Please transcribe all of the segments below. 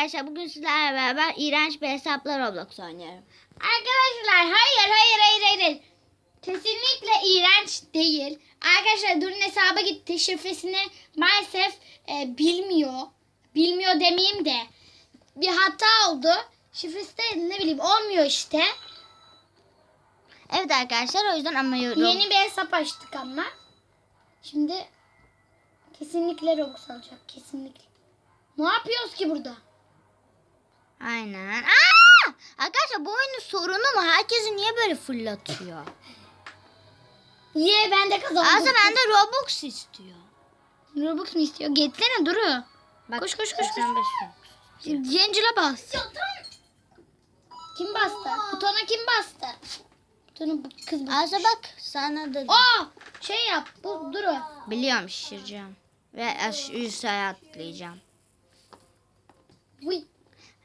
arkadaşlar bugün sizlerle beraber iğrenç bir hesapla Roblox oynuyorum. Arkadaşlar hayır hayır hayır hayır. Kesinlikle iğrenç değil. Arkadaşlar Durun hesaba gitti. Şifresini maalesef e, bilmiyor. Bilmiyor demeyeyim de. Bir hata oldu. Şifresi de ne bileyim olmuyor işte. Evet arkadaşlar o yüzden ama yorum. Yeni bir hesap açtık ama. Şimdi kesinlikle Robux alacak. Kesinlikle. Ne yapıyoruz ki burada? Aynen. Aa! Arkadaşlar bu oyunun sorunu mu? Herkesi niye böyle fırlatıyor? Ye ben de kazandım. Aslında bende Robux istiyor. Robux mu istiyor? Geçsene Duru. Bak, Koş, koş, koş, koş. 85 Robux. Zincire bas. Kim bastı? Butona kim bastı? Butonu bu kız bastı. Aslında bak sana da Aa, şey yap. Bu Duru. biliyorum şişireceğim. Ve aş- üstüne atlayacağım. Uy.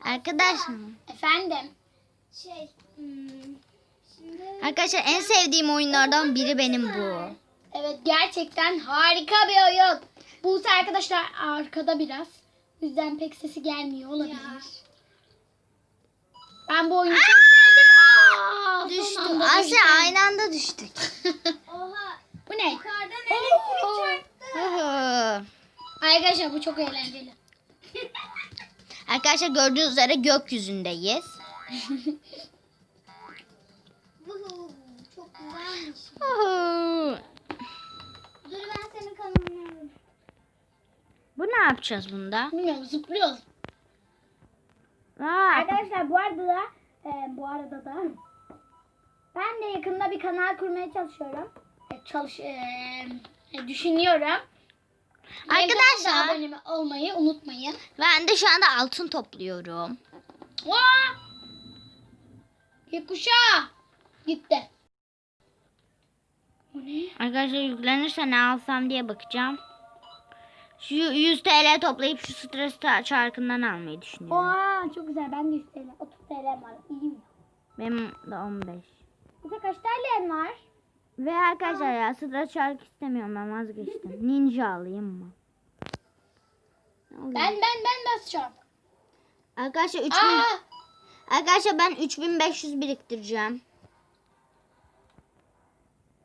Arkadaşlar. Efendim. Şey. Arkadaşlar en sevdiğim oyunlardan biri benim bu. Evet gerçekten harika bir oyun. Buse arkadaşlar arkada biraz. O yüzden pek sesi gelmiyor olabilir. Ben bu oyunu çok sevdim. Aa, son Düştü. anda Asya düştüm. aynı anda düştük. Oha. Bu ne? Yukarıdan Hı. Arkadaşlar bu çok eğlenceli. Arkadaşlar gördüğünüz üzere gökyüzündeyiz. Çok güzelmiş. Dur ben senin kanalını alayım. Bu ne yapacağız bunda? Bilmiyorum zıplıyoruz. Aa, Arkadaşlar bu arada da e, bu arada da ben de yakında bir kanal kurmaya çalışıyorum. E, çalış e, e, düşünüyorum. Arkadaşlar- Yakında abone olmayı unutmayın. ben de şu anda altın topluyorum. Aa! Gökkuşağı gitti. Bu ne? Arkadaşlar yüklenirse ne alsam diye bakacağım. Şu 100 TL toplayıp şu stres çarkından almayı düşünüyorum. Oha çok güzel. Ben de 100 TL, 30 TL var. İyi mi? Benim de 15. Bize kaç TL'n var? Ve arkadaşlar ya stres çark istemiyorum ben vazgeçtim. Ninja alayım mı? Ben ben ben basacağım. Arkadaşlar 3000 Aa! Arkadaşlar ben 3500 biriktireceğim.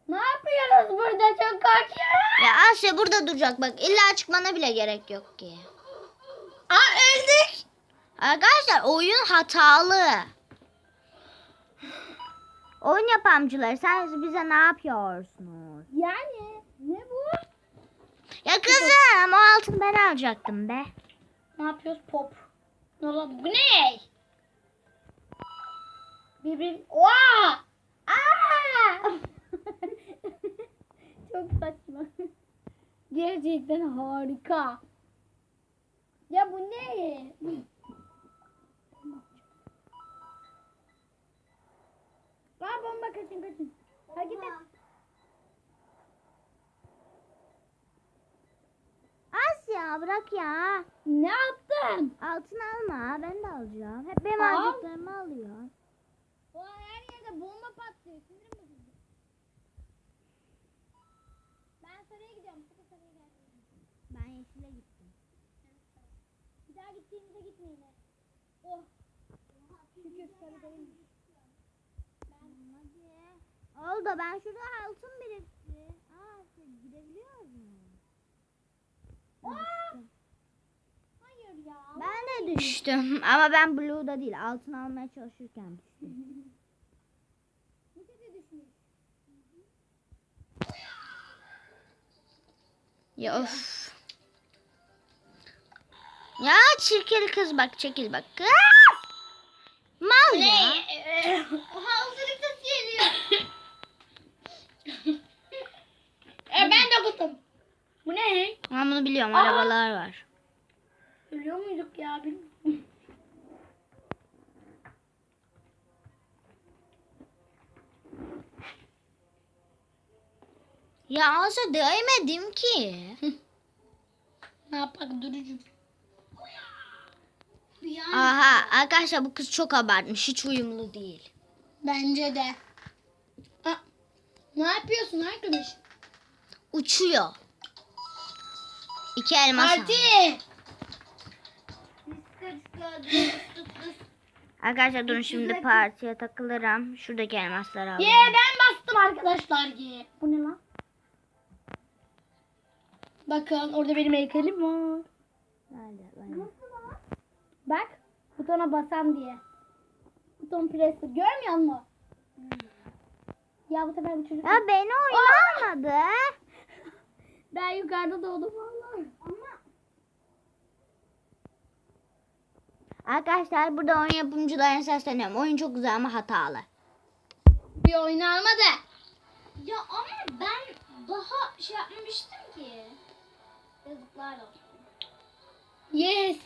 Ne yapıyoruz burada? Çok korkuyorum. Ya Asya burada duracak bak. İlla çıkmana bile gerek yok ki. Aa öldük. Arkadaşlar oyun hatalı. Oyun yapamcılar sen bize ne yapıyorsunuz? Yani ne bu? Ya kızım o altın ben alacaktım be. Ne yapıyoruz? Pop. Ne lan bu ne? Birbir... Oha! Aa! Çok saçma. Gerçekten harika. Ya bu ne? Aa bomba kaçın kaçın. Takip et. Asya bırak ya. Ne yaptın? Altın alma ben de alacağım. Hep benim Al. alacaklarımı alıyor. O her yerde bomba patlıyor. Sinirim bozuldu. Ben saraya gidiyorum. Sıkı saraya geldim. Ben yeşile gittim. Bir daha gittiğimizde gitmeyin. Oh. Şükür sarıdayım. Oldu ben şurada altın birikti. Aa gidebiliyor musun? Hayır ya. De düştüm ama ben Blue'da değil altın almaya çalışırken düştüm. Ya of. Ya çirkin kız bak çekil bak. Kız! Mal ya. Oha ısırık sesi geliyor. e ben de kutum. Bu ne? Ben bunu biliyorum Aa! arabalar var. Ya bilmiyorum. Ya Asya değmedim ki. Ne yapak durucum. Yani Aha arkadaşlar bu kız çok abartmış hiç uyumlu değil. bence de. Aa, ne yapıyorsun arkadaş? Uçuyor. İki elmas aldı. Arkadaşlar durun şimdi partiye takılırım. Şuradaki elmasları alayım. Ye ben bastım arkadaşlar ye. Bu ne lan? Bakın orada benim heykelim var. Nerede? Ben- Bak butona basan diye. Buton presi görmüyor musun? Ya bu sefer bu çocuk... Ya beni oynamadı. Ben yukarıda doğdum vallahi. Ama Arkadaşlar burada oyun yapımcılarına sesleniyorum. Oyun çok güzel ama hatalı. bir oyun almadı. Ya ama ben daha şey yapmamıştım ki. Yazıklar olsun. Yes.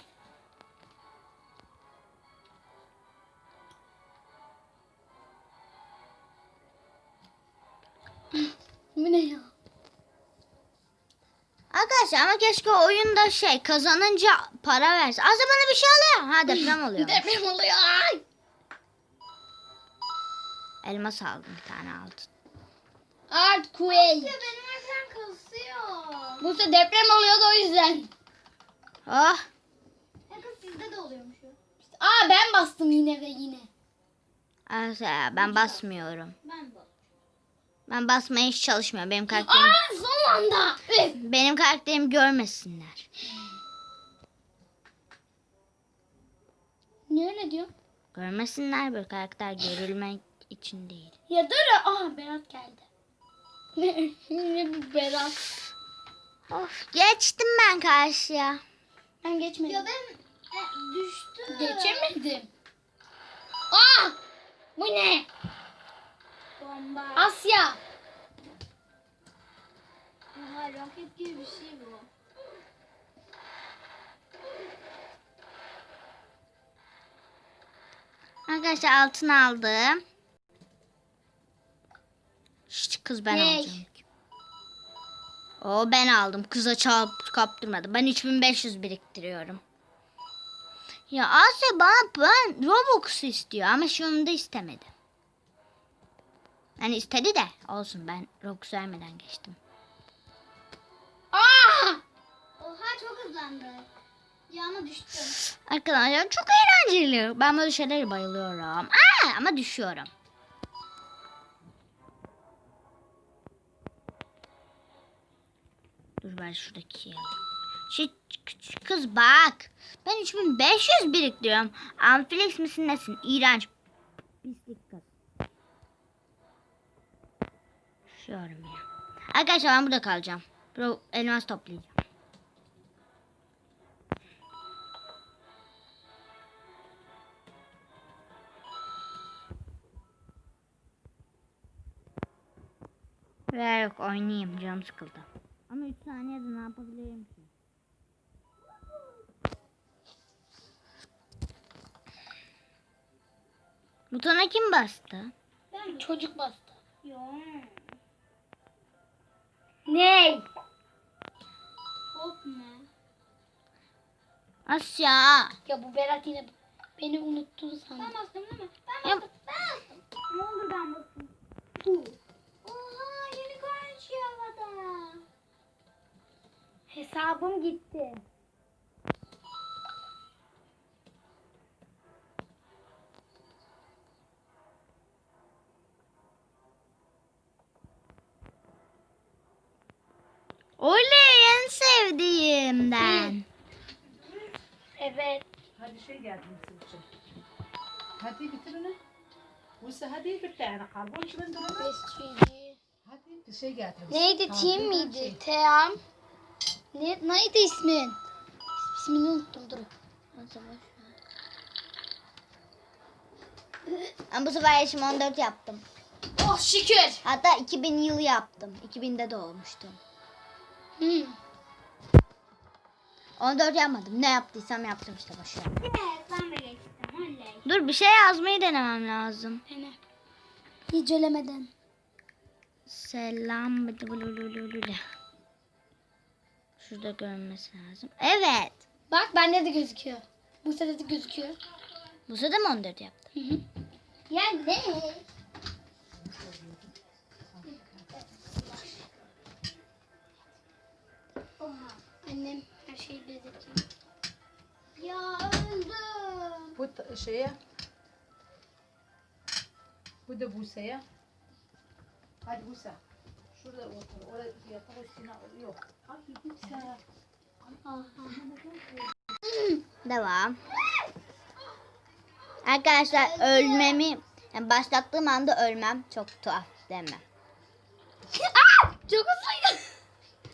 bu ne ya? Arkadaşlar ama keşke oyunda şey kazanınca para verse. Aslında bana bir şey oluyor. Ha deprem oluyor. Deprem oluyor. Ay. Elmas aldım bir tane altın. Earthquake. Ya benim ekran kasıyor. Bu sefer deprem oluyordu o yüzden. Oh. Ya kız sizde de oluyormuş. Aa ben bastım yine ve yine. Arkadaşlar ben basmıyorum. Ben de. Ben basmaya hiç çalışmıyorum. Benim karakterim Aa son anda. Benim karakterimi görmesinler. Niye öyle diyor? Görmesinler böyle karakter görülmek için değil. Ya dur. Aa Berat geldi. ne bu Berat? Of geçtim ben karşıya. Ben geçmedim. Ya ben e, düştüm. Geçemedim. Aa! Bu ne? Arkadaşlar altın aldım. Şşt kız ben Ney? alacağım. O ben aldım. Kıza çap kaptırmadı. Ben 3500 biriktiriyorum. Ya Asya bana ben Robux istiyor ama şunu da istemedi. Yani istedi de olsun ben Robux vermeden geçtim. Aa! Oha çok hızlandı. Ya ama düştüm. Arkadaşlar çok eğlenceli. Ben böyle şeylere bayılıyorum. Aa, ama düşüyorum. Dur ben şuradaki alayım. Şey, ç- kız bak. Ben 3500 biriktiriyorum. Amflex misin nesin? İğrenç. Pislik kız. Düşüyorum ya. Arkadaşlar ben burada kalacağım. Bro, elmas toplayacağım. Oynayayım canım sıkıldı. Ama 3 saniyede ne yapabilirim ki? Butona kim bastı? Ben Çocuk bastı. Yok. Ne? Hop ne? Asya. Ya bu Berat yine beni unuttu Ben sandım. bastım değil mi? Ben Ya- bastım. Ben bastım. Ne olur ben bastım. Bu. Hesabım gitti. Oley en sevdiğimden. Evet. Hadi şey geldi Mısır'cığım. Hadi bitir onu. Musa hadi bir tane karbon çimen durma. Hadi bir şey getir. Neydi team miydi? Şey. Team. Ne, neydi ismin? İsmini unuttum dur. Ben bu sefer yaşım 14 yaptım. Oh şükür. Hatta 2000 yılı yaptım. 2000'de doğmuştum. Hmm. 14 yapmadım. Ne yaptıysam yaptım işte boşver. Evet ben de geçtim. Oley. Dur bir şey yazmayı denemem lazım. Dene. Hiç elemeden. Selam. Şurada görünmesi lazım. Evet. Bak bende de gözüküyor. Bu sırada da gözüküyor. Bu sefer mi 14 yaptım? Hı hı. Ya ne? Oha. Annem her şeyi bezetiyor. Ya öldüm. bu t- şeye. Bu da Buse'ye. Hadi Buse. Şurada otur. Oraya yatak üstüne yok. Ay Buse. Devam. Arkadaşlar ölmemi yani başlattığım anda ölmem çok tuhaf değil mi? Çok hızlıydı.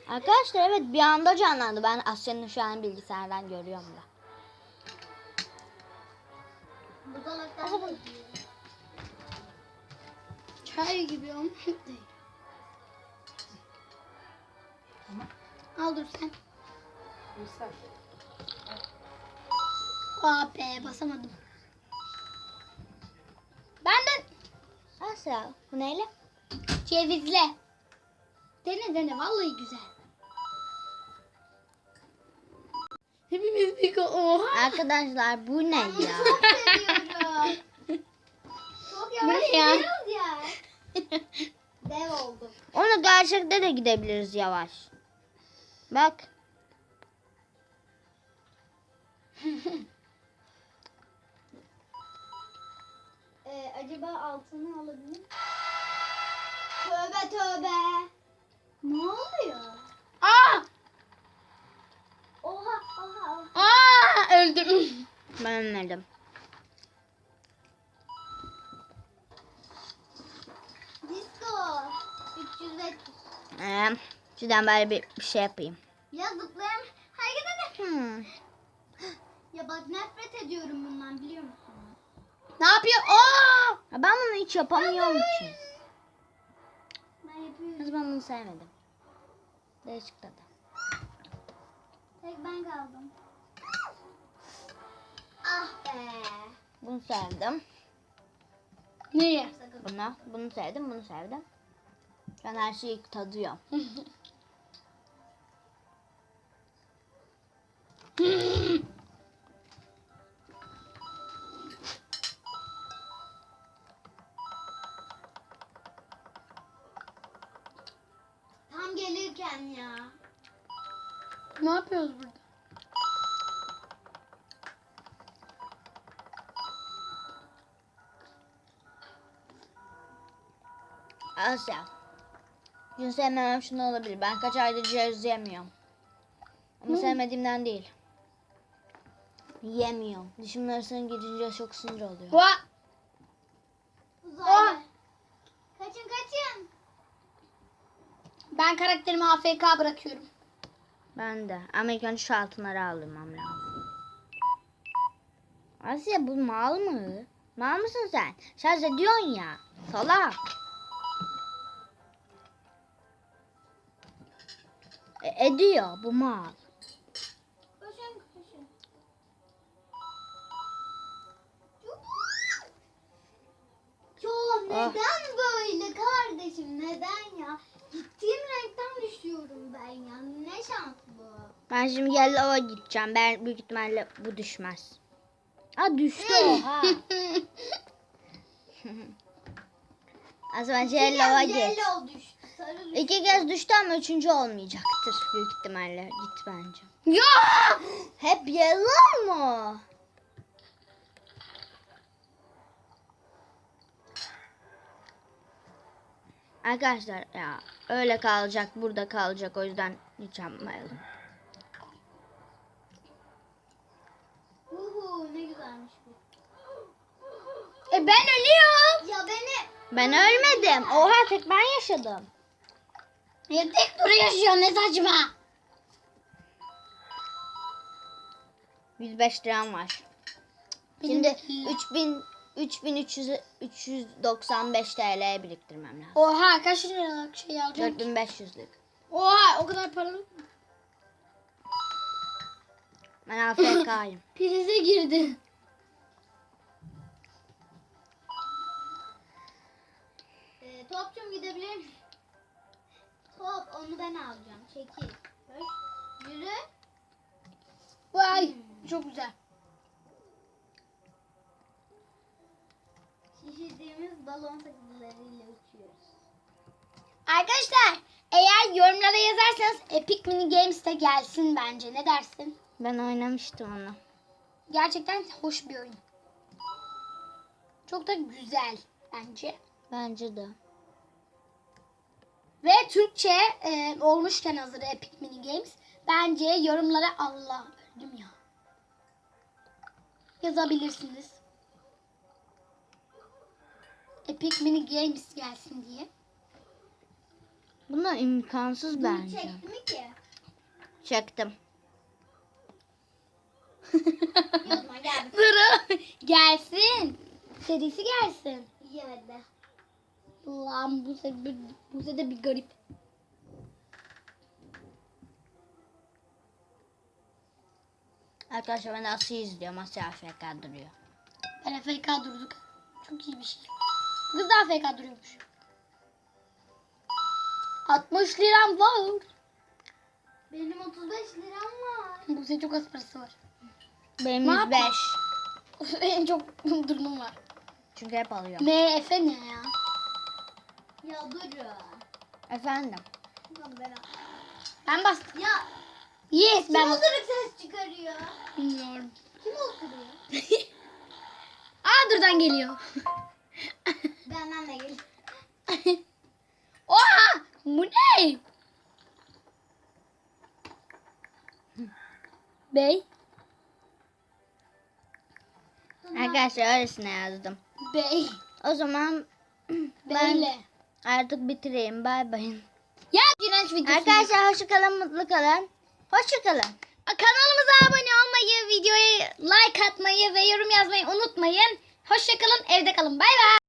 Arkadaşlar evet bir anda canlandı. Ben Asya'nın şu an bilgisayardan görüyorum da. Çay gibi ama değil. Al dur sen. Buse. Aa be basamadım. Ben de Asya bu neyle? cevizle. Dene dene vallahi güzel. Hepimiz bir ko- oha. Arkadaşlar bu ne ya? seviyorum. Çok yavaş ne ya? gidiyoruz ya. Dev oldum. Onu gerçekte de gidebiliriz yavaş. Bak. Ee, acaba altını alabilir miyim? Tövbe tövbe. Ne oluyor? Aa! Oha oha oha. Aa öldüm. Ben ölmedim. Disco. 300 Ee, şuradan böyle bir, bir şey yapayım. Ya zıplayam. Hareket edin. Hmm. Ya bak nefret ediyorum bundan biliyor musun? Ne yapıyor? Aa! Ben bunu hiç yapamıyorum ki. Ben yapıyorum. Ben bunu sevmedim. Değişik tadı. Tek ben kaldım. Ah be. Bunu sevdim. Sakın. Bunu, bunu sevdim, bunu sevdim. Ben her şeyi tadıyorum. Tam gelirken ya. ne yapıyoruz burada? Asya. Bunu sevmemem şunu olabilir. Ben kaç aydır ceviz yemiyorum. Ama sevmediğimden değil. Yemiyorum. Dişimin arasına girince çok sinir oluyor. Oha! Uzaylı. Kaçın kaçın. Ben karakterimi AFK bırakıyorum. Ben de. Ama ilk önce şu altınları almam lazım. Asya bu mal mı? Mal mısın sen? Şarj ediyorsun ya. Salak. E, ediyor bu mal. Ya neden böyle kardeşim neden ya? Gittiğim renkten düşüyorum ben ya. Ne şans bu? Ben şimdi Yellow'a gideceğim. Ben büyük ihtimalle bu düşmez. Aa düştü oha. Az önce Yellow'a git. yellow düştü. İki kez düştü ama üçüncü olmayacaktır büyük ihtimalle. Git bence. ya! Hep yellow mu? Arkadaşlar ya öyle kalacak burada kalacak o yüzden hiç yapmayalım. Uhu ne güzelmiş bu. E ben ölüyorum. Ya beni Ben ölmedim. Oha tek ben yaşadım. Ya tek dur yaşıyor ne saçma. 105 liram var. Şimdi de- 3000 3300 395 TL biriktirmem lazım. Oha kaç liralık şey alacağım? 4500'lük. Oha o kadar paralı. Ben AFK'yım. Prize girdi. e, topçum gidebilir miyim? Top onu ben alacağım. Çekil. Yürü. Vay çok güzel. Şişirdiğimiz balon sakızlarıyla uçuyoruz. Arkadaşlar eğer yorumlara yazarsanız Epic Mini Games de gelsin bence. Ne dersin? Ben oynamıştım onu. Gerçekten hoş bir oyun. Çok da güzel bence. Bence de. Ve Türkçe e, olmuşken hazır Epic Mini Games. Bence yorumlara Allah öldüm ya. Yazabilirsiniz. Epic Mini Games gelsin diye. Bunlar imkansız bence. Çekti mi ki? Çektim. Duru gelsin. Serisi gelsin. Yemedi. Lan bu sefer bu sefer bir garip. Arkadaşlar ben Asya izliyorum. Asya AFK duruyor. Ben AFK durduk. Çok iyi bir şey. Kız da AFK duruyormuş. 60 liram var. Benim 35 liram var. Bu sefer çok az parası var. Benim Ne 105. en çok durumum var. Çünkü hep alıyorum. Ne Efe ne ya? Ya dur ya. Efendim. Ben Ben bastım. Ya Yes kim ben osuruk ses çıkarıyor? bilmiyorum. Kim osuruyor? Aa durdan geliyor. De gel. Oha! Bu ne? Bey. Arkadaşlar öylesine yazdım. Bey. O zaman ben Beyle. artık bitireyim. Bay bay. Ya iğrenç videosu. Arkadaşlar hoşça kalın, mutlu kalın. Hoşça kalın. Kanalımıza abone olmayı, videoya like atmayı ve yorum yazmayı unutmayın. Hoşçakalın, evde kalın. Bay bay.